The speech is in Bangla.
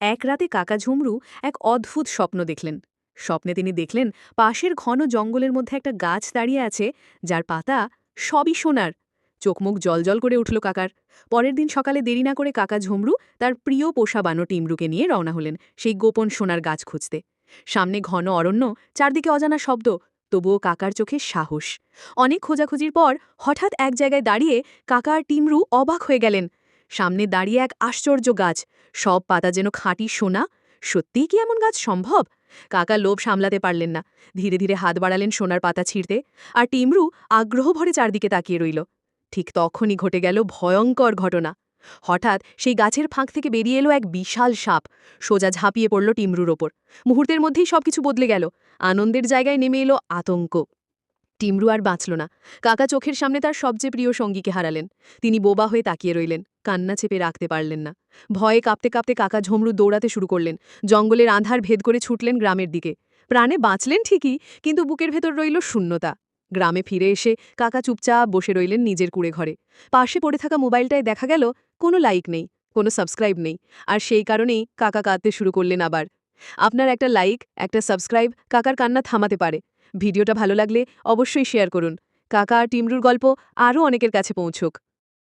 এক রাতে কাকা ঝুমরু এক অদ্ভুত স্বপ্ন দেখলেন। স্বপ্নে তিনি দেখলেন পাশের ঘন জঙ্গলের মধ্যে একটা গাছ দাঁড়িয়ে আছে, যার পাতা সবই সোনার। চোখমুখ জলজল করে উঠল কাকার। পরের দিন সকালে দেরি না করে কাকা ঝুমরু তার প্রিয় পোষা বানো টিমরুকে নিয়ে রওনা হলেন সেই গোপন সোনার গাছ খুঁজতে। সামনে ঘন অরণ্য, চারদিকে অজানা শব্দ, তবুও কাকার চোখে সাহস। অনেক খোঁজাখুঁজির পর হঠাৎ এক জায়গায় দাঁড়িয়ে কাকা আর টিমরু অবাক হয়ে গেলেন। সামনে দাঁড়িয়ে এক আশ্চর্য গাছ। সব পাতা যেন খাঁটি সোনা। সত্যিই কি এমন গাছ সম্ভব? কাকা লোভ সামলাতে পারলেন না। ধীরে ধীরে হাত বাড়ালেন সোনার পাতা ছিঁড়তে আর টিমরু আগ্রহ ভরে চারদিকে তাকিয়ে রইল। ঠিক তখনই ঘটে গেল ভয়ঙ্কর ঘটনা। হঠাৎ সেই গাছের ফাঁক থেকে বেরিয়ে এলো এক বিশাল সাপ। সোজা ঝাঁপিয়ে পড়ল টিমরুর ওপর। মুহূর্তের মধ্যেই সবকিছু বদলে গেল। আনন্দের জায়গায় নেমে এলো আতঙ্ক। টিমরু আর বাঁচল না। কাকা চোখের সামনে তার সবচেয়ে প্রিয় সঙ্গীকে হারালেন। তিনি বোবা হয়ে তাকিয়ে রইলেন, কান্না চেপে রাখতে পারলেন না। ভয়ে কাঁপতে কাঁপতে কাকা ঝমরু দৌড়াতে শুরু করলেন, জঙ্গলের আধার ভেদ করে ছুটলেন গ্রামের দিকে। প্রাণে বাঁচলেন ঠিকই, কিন্তু বুকের ভেতর রইল শূন্যতা। গ্রামে ফিরে এসে কাকা চুপচাপ বসে রইলেন নিজের কুড়ে ঘরে। পাশে পড়ে থাকা মোবাইলটায় দেখা গেল, কোনো লাইক নেই, কোনো সাবস্ক্রাইব নেই। আর সেই কারণেই কাকা কাঁদতে শুরু করলেন আবার। আপনার একটা লাইক একটা সাবস্ক্রাইব কাকার কান্না থামাতে পারে। ভিডিওটা ভালো লাগলে অবশ্যই শেয়ার করুন। কাকা আর টিমরুর গল্প আরও অনেকের কাছে পৌঁছুক।